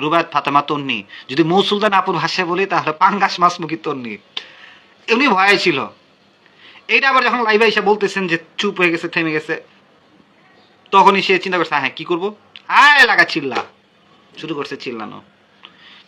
রুবায়ত ফাতেমা তন্নি। যদি মৌসুলদান আপুর ভাষায় বলি, তাহলে পাঙ্গাস মাসমুখী তন্নি। এমনি ভয়ে ছিল। এইটা আবার যখন লাইভে এসে বলতেছেন যে চুপ হয়ে গেছে, থেমে গেছে, তখনই সে চিন্তা করছে হ্যাঁ কি করব? আয় লাগা চিল্লা। শুরু করছে চিল্লানো।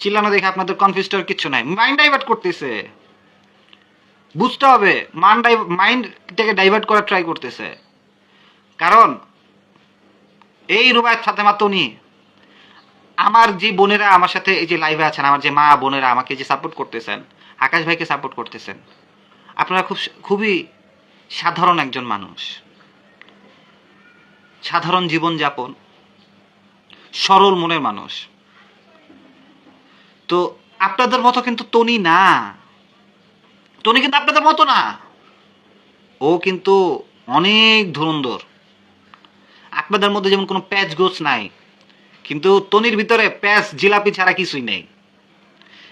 চিল্লানো দেখে আপনাদের কনফিউজ কিছু নাই। মাইন্ড ডাইভার্ট করতেছে। বুঝতে হবে মান মাইন্ডটাকে ডাইভার্ট করার ট্রাই করতেছে। কারণ, এই রুবায়ত ফাতেমা তনি আমার যে বোনেরা আমার সাথে এই যে লাইভে আছেন, আমার যে মা বোনেরা আমাকে যে সাপোর্ট করতেছেন, আকাশ ভাইকে সাপোর্ট করতেছেন, আপনারা খুব খুবই সাধারণ একজন মানুষ। সাধারণ জীবনযাপন, সরল মনের মানুষ। তো আপনাদের মতো কিন্তু টনি না। টনি কিন্তু আপনাদের মতো না। ও কিন্তু অনেক ধুরন্ধর। আপনাদের মধ্যে যেমন কোনো প্যাচ গোছ নাই কিন্তু তনির ভিতরে প্যাচ, জিলাপি ছাড়া কিছুই নেই।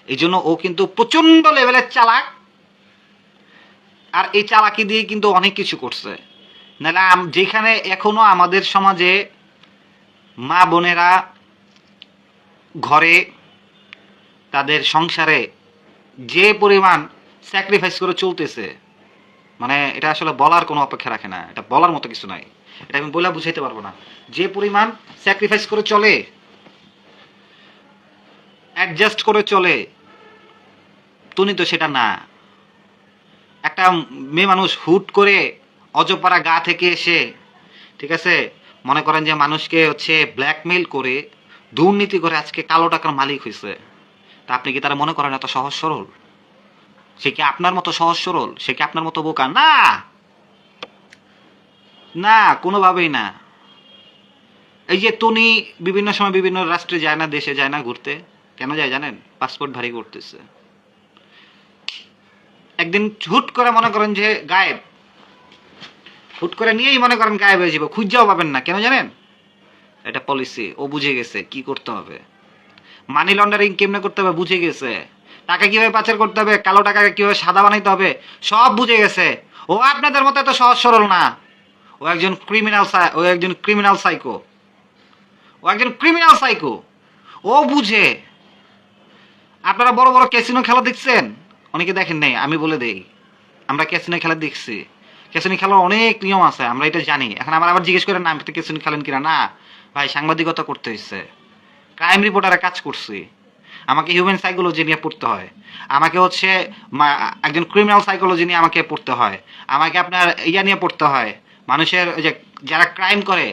এই জন্য ও কিন্তু প্রচণ্ড লেভেলের চালাক। আর এই চালাকি দিয়ে কিন্তু অনেক কিছু করছে। নাহলে যেখানে এখনও আমাদের সমাজে মা বোনেরা ঘরে তাদের সংসারে যে পরিমাণ স্যাক্রিফাইস করে চলতেছে মানে এটা আসলে বলার কোনো অপেক্ষা রাখে না। এটা বলার মতো কিছু নাই। এটা আমি বলে বুঝাইতে পারব না। যে পরিমাণ স্যাক্রিফাইস করে চলে অ্যাডজাস্ট করে চলে, তুমি তো সেটা না। একটা মেয়ে মানুষ হুট করে অজপাড়া গা থেকে এসে, ঠিক আছে, মনে করেন যে মানুষকে হচ্ছে ব্ল্যাকমেইল করে দুর্নীতি করে আজকে কালো টাকার মালিক হয়েছে, তা আপনি কি তারা মনে করেন এত সহজ সরল? সে কি আপনার মতো সহজ সরল? সে কি আপনার মতো বোকা? না! না, কোনোভাবেই না। এই যে তনি বিভিন্ন সময় বিভিন্ন রাষ্ট্রে যায় না, দেশে যায় না ঘুরতে। কেন যায় জানেন? পাসপোর্ট ভারী করতেছে। একদিন হুট করে মনে করেন যে গায়েব। হুট করে নিয়েই মনে করেন গায়েব হয়ে যাব, খুঁজাও পাবেন না। কেন জানেন? এটা পলিসি ও বুঝে গেছে কি করতে হবে। মানি লন্ডারিং কেমনে করতে হবে? বুঝে গেছে। টাকা কীভাবে পাচার করতে হবে? কালো টাকাকে কীভাবে সাদা বানাইতে হবে? সব বুঝে গেছে। ও আপনাদের মতো এত সহজ সরল না। ও একজন ক্রিমিনাল ও একজন ক্রিমিনাল সাইকো ও একজন ক্রিমিনাল সাইকো ও বুঝে। আপনারা বড় বড় ক্যাসিনো খেলা দেখছেন? অনেকে দেখেন নাই, আমি বলে দেই। আমরা ক্যাসিনো খেলা দেখছি। ক্যাসিনো খেলার অনেক নিয়ম আছে, আমরা এটা জানি। এখন আমার আবার জিজ্ঞেস করেন না আমি তো ক্যাসিনো খেলেন কিনা? না, ভাই, সাংবাদিকতা করতে হয়েছে ক্রাইম রিপোর্টারে কাজ করছি। আমাকে হিউম্যান সাইকোলজি নিয়ে পড়তে হয়। আমাকে হচ্ছে একজন ক্রিমিনাল সাইকোলজি নিয়ে আমাকে পড়তে হয়। আমাকে আপনার ইয়া নিয়ে পড়তে হয়। মানুষের ওই যে যারা ক্রাইম করে,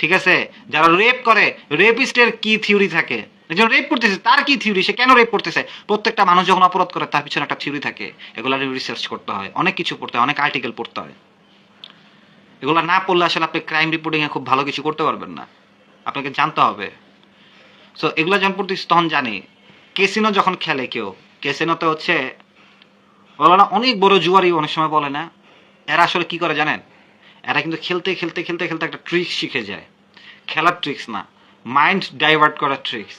ঠিক আছে? যারা রেপ করে রেপিস্টের কি থিওরি থাকে? একজন রেপ করতেছে, তার কি থিওরি সে কেন রেপ করতেছে? প্রত্যেকটা মানুষ যখন অপরাধ করে, তার পিছনে একটা থিওরি থাকে। এগুলো রিসার্চ করতে হয়। অনেক কিছু পড়তে হয়, অনেক আর্টিকেল পড়তে হয়। এগুলো না পড়লে আসলে আপনি ক্রাইম রিপোর্টিংয়ে খুব ভালো কিছু করতে পারবেন না। আপনাকে জানতে হবে। সো এগুলো যখন পড়তেছি, তখন জানি কেসিনো যখন খেলে কেউ কেসিনোতে হচ্ছে না, অনেক বড় জুয়ারি অনেক সময় বলে না। এরা আসলে কি করে জানেন? এরা কিন্তু খেলতে খেলতে খেলতে খেলতে একটা ট্রিক্স শিখে যায়। খেলার ট্রিক্স না মাইন্ড ডাইভার্ট করার ট্রিক্স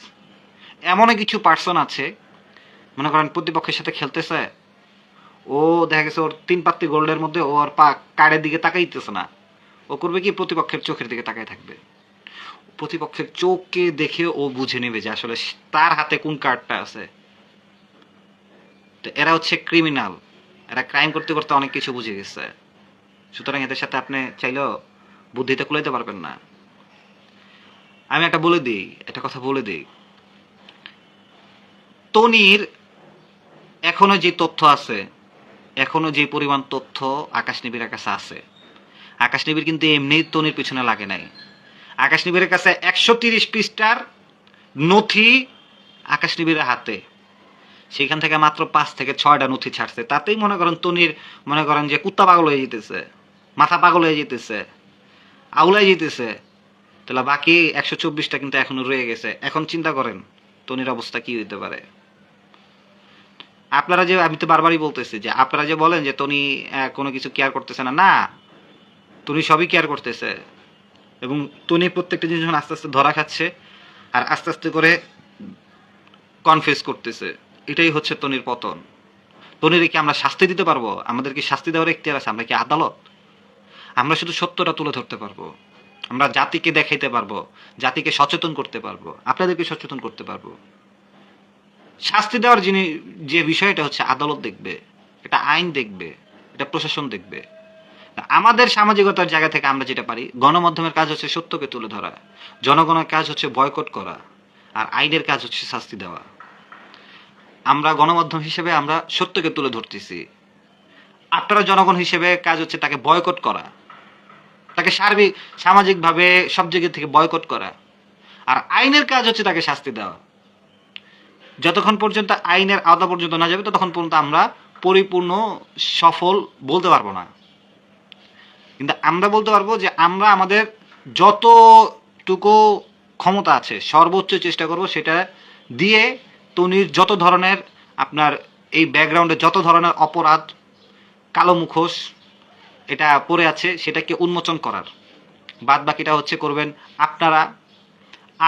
এমনও কিছু পার্সন আছে, মনে করেন প্রতিপক্ষের সাথে খেলতেছে, ও দেখা গেছে ওর তিন পাত্তি গোল্ডের মধ্যে ওর পা কার্ডের দিকে তাকাইতেছে না। ও করবে কি, প্রতিপক্ষের চোখের দিকে তাকায় থাকবে। প্রতিপক্ষের চোখকে দেখে ও বুঝে নেবে যে আসলে তার হাতে কোন কার্ডটা আছে। তো এরা হচ্ছে ক্রিমিনাল এরা ক্রাইম করতে করতে অনেক কিছু বুঝে গেছে। সুতরাং এদের সাথে আপনি চাইলেও বুদ্ধিতে কুলাইতে পারবেন না। আমি একটা বলে দিই, একটা কথা বলে দিই। তনির এখনও যে তথ্য আছে, এখনও যে পরিমাণ তথ্য আকাশ নিবিড়ের কাছে আছে, আকাশ নিবিড় কিন্তু এমনি তনির পিছনে লাগে নাই। আকাশ নিবিড়ের কাছে একশো তিরিশ পৃষ্ঠার নথি আকাশ নিবিড়ের হাতে। সেখান থেকে মাত্র পাঁচ থেকে ছয়টা নথি ছাড়ছে। তাতেই মনে করেন তনির, মনে করেন যে কুত্তা পাগল হয়ে যেতেছে। মাথা পাগল হয়ে যেতেছে আউলাই যেতেছে। তাহলে বাকি একশো চব্বিশটা কিন্তু এখনও রয়ে গেছে। এখন চিন্তা করেন তনির অবস্থা কি হইতে পারে? আপনারা যে, আমি তো বারবারই বলতেছি যে, আপনারা যে বলেন যে তনি কোনো কিছু কেয়ার করতেছে না না। তনি সবই কেয়ার করতেছে। এবং তনি প্রত্যেকটা জিনিস যখন আস্তে আস্তে ধরা খাচ্ছে, আর আস্তে আস্তে করে কনফেস করতেছে, এটাই হচ্ছে তনির পতন। তনির কি আমরা শাস্তি দিতে পারব? আমাদের কি শাস্তি দেওয়ার এখতিয়ার আছে? আমরা কি আদালত? আমরা শুধু সত্যটা তুলে ধরতে পারব। আমরা জাতিকে দেখাইতে পারব, জাতিকে সচেতন করতে পারব, আপনাদেরকে সচেতন করতে পারব। শাস্তি দেওয়ার যিনি, যে বিষয়টা হচ্ছে আদালত দেখবে, এটা আইন দেখবে, এটা প্রশাসন দেখবে। আমাদের সামাজিকতার জায়গা থেকে আমরা যেটা পারি, গণমাধ্যমের কাজ হচ্ছে সত্যকে তুলে ধরা, জনগণের কাজ হচ্ছে বয়কট করা, আর আইনের কাজ হচ্ছে শাস্তি দেওয়া। আমরা গণমাধ্যম হিসেবে আমরা সত্যকে তুলে ধরতেছি। আপনারা জনগণ হিসেবে কাজ হচ্ছে তাকে বয়কট করা তাকে সার্বিক, সামাজিকভাবে সব জায়গা থেকে বয়কট করা। আর আইনের কাজ হচ্ছে তাকে শাস্তি দেওয়া। যতক্ষণ পর্যন্ত আইনের আওতা পর্যন্ত না যাবে, ততক্ষণ পর্যন্ত আমরা পরিপূর্ণ, সফল বলতে পারব না। কিন্তু আমরা বলতে পারব যে আমরা আমাদের যতটুকু ক্ষমতা আছে, সর্বোচ্চ চেষ্টা করব সেটা দিয়ে তনির যত ধরনের আপনার এই ব্যাকগ্রাউন্ডে যত ধরনের অপরাধ, কালো মুখোশ এটা পড়ে আছে, সেটাকে উন্মোচন করার। বাদ বাকিটা হচ্ছে করবেন আপনারা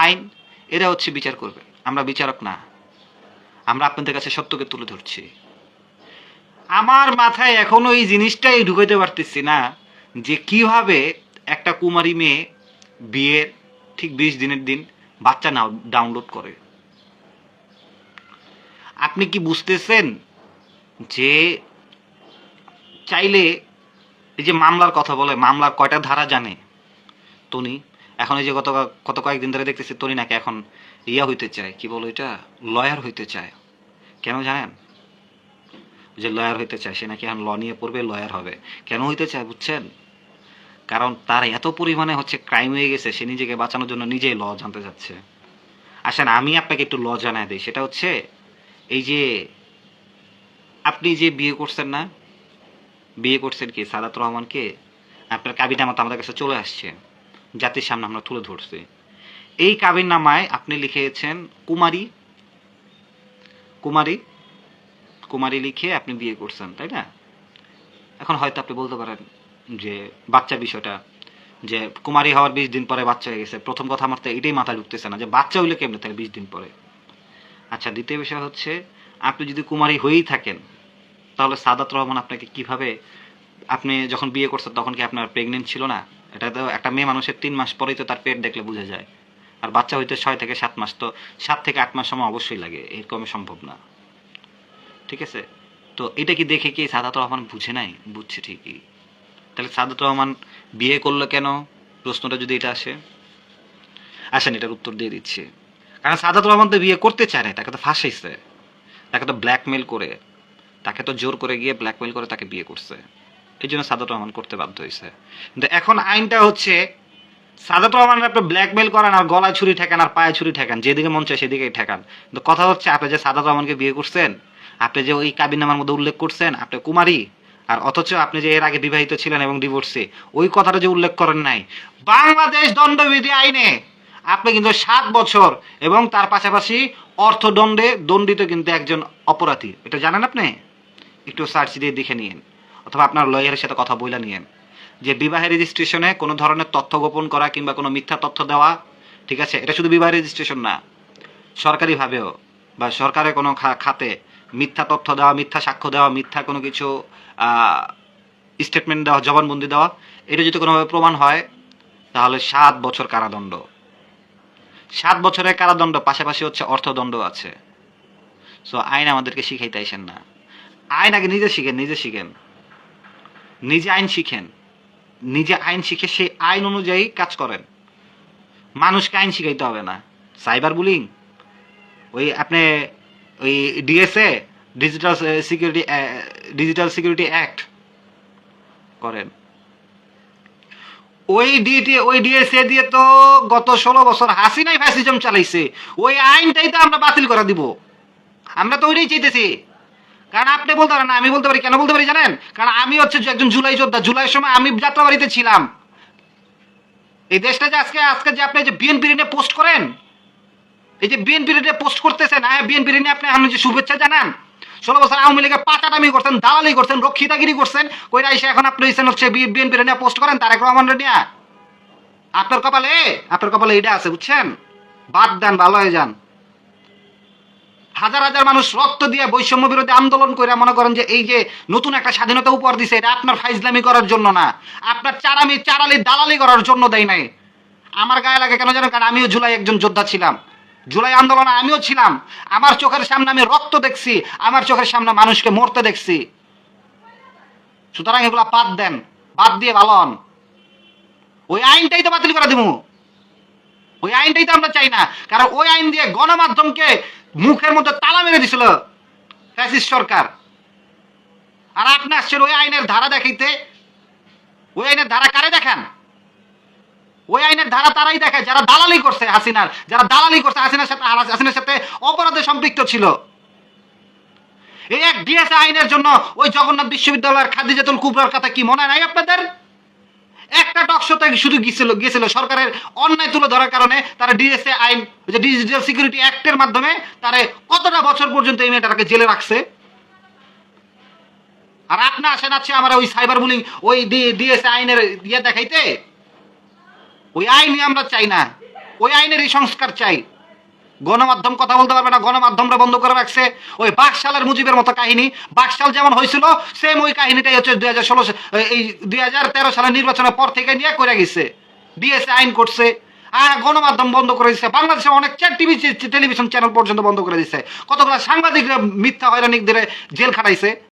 আইন, এরা হচ্ছে বিচার করবে। আমরা বিচারক না। আমরা আপনাদের কাছে সত্যকে তুলে ধরছি। আমার মাথায় এখনও এই জিনিসটাই ঢুকাইতে পারতেছি না যে কীভাবে একটা কুমারী মেয়ে বিয়ের ঠিক বিশ দিনের দিন বাচ্চা নাও ডাউনলোড করে। আপনি কি বুঝতেছেন যে চাইলে এই যে মামলার কথা বলে মামলার কয়টা ধারা জানে? তনি এখন এই যে গত কত কয়েকদিন ধরে দেখতেছি তনি নাকি এখন ইয়া হইতে চায়, কি বলো এটা লয়ার হইতে চায়। কেন জানেন? যে লয়ার হইতে চায়, সে নাকি এখন ল নিয়ে পড়বে, লয়ার হবে। কেন হইতে চায়, বুঝছেন? কারণ তার এত পরিমাণে হচ্ছে ক্রাইম হয়ে গেছে, সে নিজেকে বাঁচানোর জন্য নিজেই ল জানতে যাচ্ছে আসেন, আমি আপনাকে একটু ল জানাই দিই। সেটা হচ্ছে, এই যে আপনি যে বিয়ে করছেন না বিয়ে করছেন কি? সাদাত রহমানকে আপনার কাবিনা মতো আমাদের কাছে চলে আসছে। জাতির সামনে আমরা তুলে ধরছি। এই কাবির নামায় আপনি লিখেছেন কুমারী। কুমারী? কুমারী লিখে আপনি বিয়ে করছেন, তাই না? এখন হয়তো আপনি বলতে পারেন যে, বাচ্চা বিষয়টা, যে কুমারী হওয়ার বিশ দিন পরে বাচ্চা হয়ে গেছে। প্রথম কথা আমার তো এটাই মাথায় ঢুকতেছে না, যে বাচ্চা হইলে কেমনে থাকে বিশ দিন পরে? আচ্ছা দ্বিতীয় বিষয় হচ্ছে, আপনি যদি কুমারী হয়েই থাকেন তাহলে সাদাত রহমান আপনাকে কীভাবে, আপনি যখন বিয়ে করছেন তখন কি আপনার প্রেগনেন্ট ছিল না? এটা তো একটা মেয়ে মানুষের তিন মাস পরেই তো তার পেট দেখলে বোঝা যায়। আর বাচ্চা হইতে ছয় থেকে সাত মাস তো সাত থেকে আট মাস সময় অবশ্যই লাগে, এরকম সম্ভব না। ঠিক আছে? তো এটা কি দেখে কি সাদাত রহমান বুঝে নাই? বুঝছে ঠিকই। তাহলে সাদাত রহমান বিয়ে করল কেন? প্রশ্নটা যদি এটা আসে। আসেন, এটার উত্তর দিয়ে দিচ্ছি। কারণ সাদাত রহমান তো বিয়ে করতে চায় না তাকে তো ফাঁসাইছে। তাকে তো ব্ল্যাকমেল করে। তাকে তো জোর করে গিয়ে ব্ল্যাকমেল করে তাকে বিয়ে করছে। এই জন্য সাদাত রহমান করতে বাধ্য হয়েছে কিন্তু এখন আইনটা হচ্ছে সাদাত রহমান আপনি ব্ল্যাকমেল করেন আর গলায় ছুরি ঠেকান আর পায়ে ছুরি ঠেকান, যেদিকে মন চায় সেদিকেই ঠেকান। কিন্তু কথা হচ্ছে, আপনি যে সাদাত রহমানকে বিয়ে করছেন, আপনি যে ওই কাবিনামার মধ্যে উল্লেখ করছেন, আপনি কুমারী, আর অথচ আপনি যে এর আগে বিবাহিত ছিলেন এবং ডিভোর্সে ওই কথাটা যে উল্লেখ করেন নাই, বাংলাদেশ দণ্ডবিধি আইনে আপনি কিন্তু সাত বছর এবং তার পাশাপাশি অর্থদণ্ডে দণ্ডিত কিন্তু একজন অপরাধী। এটা জানেন আপনি? একটু সার্চ দিয়ে দেখে নিন অথবা আপনার লয়ারের সাথে কথা বইলা নিয়েন। যে বিবাহ রেজিস্ট্রেশনে কোনো ধরনের তথ্য গোপন করা কিংবা কোনো মিথ্যা তথ্য দেওয়া, ঠিক আছে? এটা শুধু বিবাহ রেজিস্ট্রেশন না। সরকারিভাবেও বা সরকারের কোনো খাতে মিথ্যা তথ্য দেওয়া, মিথ্যা সাক্ষ্য দেওয়া, মিথ্যা কোনো কিছু স্টেটমেন্ট দেওয়া, জবানবন্দি দেওয়া, এটা যদি কোনোভাবে প্রমাণ হয়, তাহলে সাত বছর কারাদণ্ড। সাত বছরের কারাদণ্ড, পাশাপাশি হচ্ছে অর্থদণ্ড আছে। সো আইন আমাদেরকে শিখাইতে আইসেন না। আইন আগে নিজে শিখেন নিজে শিখেন। নিজে আইন শিখেন। নিজে আইন শিখে সেই আইন অনুযায়ী কাজ করেন। মানুষকে আইন শিখাইতে হবে না। Cyber bullying. ওই আপনি ওই DSA, digital security digital security act করেন। ওই ডিটি, ওই ডিএসএ দিয়ে তো গত ষোলো বছর হাসিনাই ফ্যাসিজম চালাইছে। ওই আইনটাই তো আমরা বাতিল করে দিব। আমরা তো ওইটাই চাইতেছি। কারণ আপনি বলতে পারেন আমি বলতে পারি, কেন বলতে পারি জানেন? কারণ আমি হচ্ছে একজন জুলাই যোদ্ধা জুলাইয়ের সময় আমি যাত্রাবাড়িতে ছিলাম। এই দেশটা যে আজকে আজকে যে আপনি যে বিএনপি নিয়ে পোস্ট করেন, এই যে বিএনপি নিয়ে পোস্ট করতেছেন হ্যাঁ বিএনপি নিয়ে আপনি এখন যে শুভেচ্ছা জানান, ষোলো বছর আওয়ামী লীগের পাচাটামি করছেন, দালালি করছেন, রক্ষিতাগিরি করছেন, কইরা এসে এখন আপনি হচ্ছে বিএনপি নিয়ে পোস্ট করেন, তারেক রহমান নিয়ে। আপনার কপালে আপনার কপালে এটা আছে, বুঝছেন? বাদ দেন, ভালো হয়ে যান। হাজার হাজার মানুষ রক্ত দিয়ে বৈষম্য বিরোধী আন্দোলন করে মনে করেন যে এই যে নতুন একটা স্বাধীনতা উপহার দিছে, এটা আপনার ফাইজলামি করার জন্য না। আপনার চারামি, চারালি, দালালি করার জন্য দেয় নাই। আমার গায়ে লাগে কেন জানেন? কারণ আমিও জুলাই একজন যোদ্ধা ছিলাম। জুলাই আন্দোলনে আমিও ছিলাম। আমার চোখের সামনে আমি রক্ত দেখছি, আমার চোখের সামনে মানুষকে মরতে দেখছি। সুতরাং এগুলা বাদ দেন, বাদ দিয়ে ভালো হন। ওই আইনটাই তো বাতিল করে দিবো ওই আইনটাই তো আমরা চাই না। কারণ ওই আইন দিয়ে গণমাধ্যমকে মুখের মধ্যে তালা মেরে দিছিল ফ্যাসিস্ট সরকার। আর আপনি আসছেন ওই আইনের ধারা দেখাইতে ওই আইনের ধারা কারে দেখান? ওই আইনের ধারা তারাই দেখায় যারা দালালি করছে হাসিনার, যারা দালালি করছে হাসিনার সাথে হাসিনার সাথে অপরাধে সম্পৃক্ত ছিল। এই এক ডিএস আইনের জন্য ওই জগন্নাথ বিশ্ববিদ্যালয়ের খাদিজাতুল কুবরার কথা কি মনে নাই আপনাদের? একটা টকশোতে শুধু গিয়েছিল গিয়েছিল। সরকারের অন্যায় তুলে ধরার কারণে তারা ডিএসএ আইন যে ডিজিটাল সিকিউরিটি অ্যাক্টের মাধ্যমে তারা কতটা বছর পর্যন্ত এই মেয়েটাকে জেলে রাখছে? আর আপনি আসেন আছে আমার ওই সাইবার বুলিং ওই ডিএসএ আইনের ইয়ে দেখাইতে? ওই আইনই আমরা চাই না। ওই আইনেরই সংস্কার চাই। গণমাধ্যম কথা বলতে পারবে না গণমাধ্যমটা বন্ধ করে রাখছে। ওই বাকশালের মুজিবের মতো কাহিনী। বাকশাল যেমন হয়েছিল সেম ওই কাহিনীটাই হচ্ছে দুই হাজার ষোলো এই দুই হাজার তেরো সালের নির্বাচনের পর থেকে নিয়ে করে গেছে। ডিএসএ আইন করছে। হ্যাঁ গণমাধ্যম বন্ধ করে দিচ্ছে বাংলাদেশে অনেক টিভি টেলিভিশন চ্যানেল পর্যন্ত বন্ধ করে দিচ্ছে কতগুলো সাংবাদিকরা মিথ্যা হয়রানি ধরে জেল খাটাইছে।